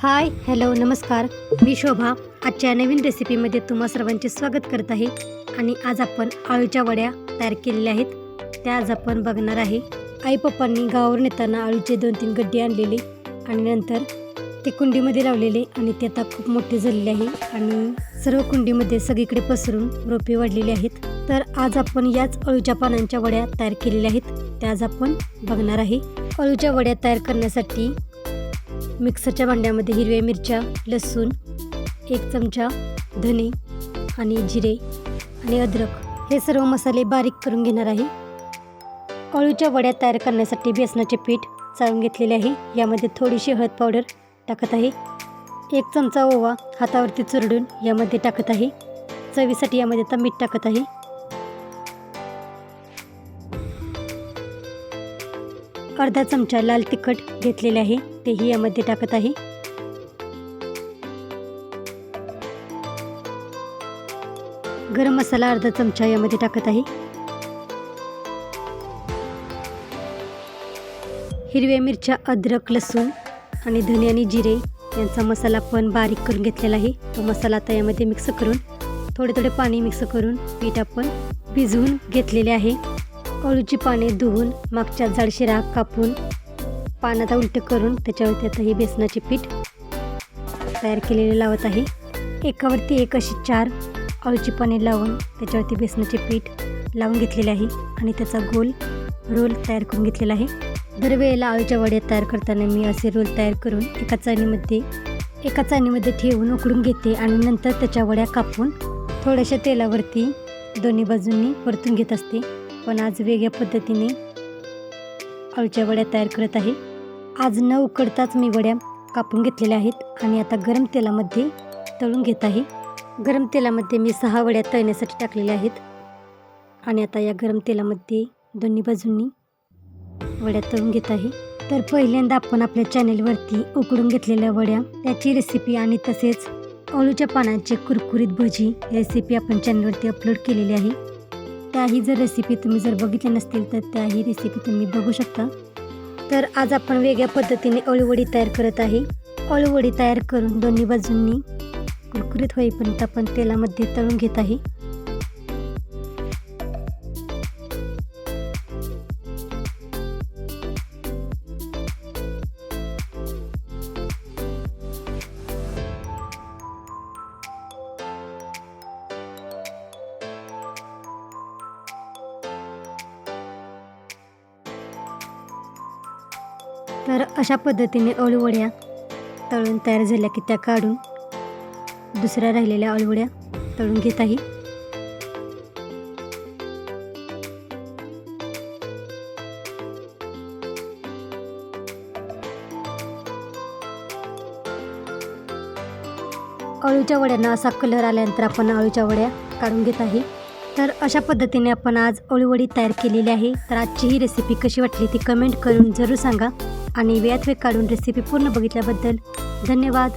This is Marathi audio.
हाय हॅलो नमस्कार. मी शोभा. आजच्या नवीन रेसिपीमध्ये तुम्हा सर्वांचे स्वागत करत आहे. आणि आज आपण आळूच्या वड्या तयार केलेल्या आहेत. त्या आज आपण बघणार आहे. आई पप्पांनी गावावर नेताना आळूचे दोन तीन गड्डे आणलेले आणि नंतर ते कुंडीमध्ये लावलेले आणि ते आता खूप मोठे झालेले आहे. आणि सर्व कुंडीमध्ये सगळीकडे पसरून रोपे वाढलेली आहेत. तर आज आपण याच अळूच्या पानांच्या वड्या तयार केलेल्या आहेत. त्या आज आपण बघणार आहे. अळूच्या वड्या तयार करण्यासाठी मिक्सरच्या भांड्यामध्ये हिरव्या मिरच्या लसूण एक चमचा धने आणि जिरे आणि अद्रक. हे सर्व मसाले बारीक करून घेणार आहे. अळूच्या वड्या तयार करण्यासाठी बेसनाचे पीठ चाळून घेतलेले आहे. यामध्ये थोडीशी हळद पावडर टाकत आहे. एक चमचा ओवा हातावरती चुरडून यामध्ये टाकत आहे. चवीसाठी यामध्ये आता मीठ टाकत आहे. अर्धा चमचा लाल तिखट घेतलेले आहे. तेही यामध्ये टाकत आहे. गरम मसाला अर्धा चमचा यामध्ये टाकत आहे. हिरव्या मिरच्या अद्रक लसूण आणि धने आणि जिरे यांचा मसाला पण बारीक करून घेतलेला आहे. तो मसाला आता यामध्ये मिक्स करून थोडे थोडे पाणी मिक्स करून पीठ आपण भिजवून घेतलेले आहे. अळूची पाने धुवून मागच्या जाडशिरा कापून पानात उलट करून त्याच्यावरती आता हे बेसनाचे पीठ तयार केलेले लावत आहे. एकावरती एक अशी चार अळूची पाने लावून त्याच्यावरती बेसनाचे पीठ लावून घेतलेले आहे आणि त्याचा गोल रोल तयार करून घेतलेला आहे. दरवेळेला अळूच्या वड्या तयार करताना मी असे रोल तयार करून एका चाळणीमध्ये एका चाळणीमध्ये ठेवून उकडून घेते आणि नंतर त्याच्या वड्या कापून थोड्याशा तेलावरती दोन्ही बाजूंनी परतून घेत असते. पण आज वेगळ्या पद्धतीने अळूच्या वड्या तयार करत आहे. आज न उकडताच मी वड्या कापून घेतलेल्या आहेत. आणि आता गरम तेलामध्ये तळून घेत आहे. गरम तेलामध्ये मी सहा वड्या तळण्यासाठी टाकलेल्या आहेत. आणि आता या गरम तेलामध्ये दोन्ही बाजूंनी वड्या तळून घेत आहे. तर पहिल्यांदा आपण आपल्या चॅनेलवरती उकडून घेतलेल्या वड्या त्याची रेसिपी आणि तसेच अळूच्या पानांची कुरकुरीत भजी रेसिपी आपण चॅनलवरती अपलोड केलेली आहे. त्याही जर रेसिपी तुम्ही जर बघितल्या नसतील तर त्याही रेसिपी तुम्ही बघू शकता. तर आज आपण वेगळ्या पद्धतीने अळूवडी तयार करत आहे. अळूवडी तयार करून दोन्ही बाजूंनी कुरकुरीत होईपर्यंत आपण तेलामध्ये तळून घेत आहे. तर अशा पद्धतीने अळूवड्या तळून तयार झाल्या की त्या काढून दुसऱ्या राहिलेल्या अळूवड्या तळून घेत आहे. अळूच्या वड्यांना असा कलर आल्यानंतर आपण अळूच्या वड्या काढून घेत आहे. तर अशा पद्धतीने आपण आज अळूवडी तयार केलेली आहे. तर आजची ही रेसिपी कशी वाटली ती कमेंट करून जरूर सांगा. आणि वेळात वेळ काढून रेसिपी पूर्ण बघितल्याबद्दल धन्यवाद.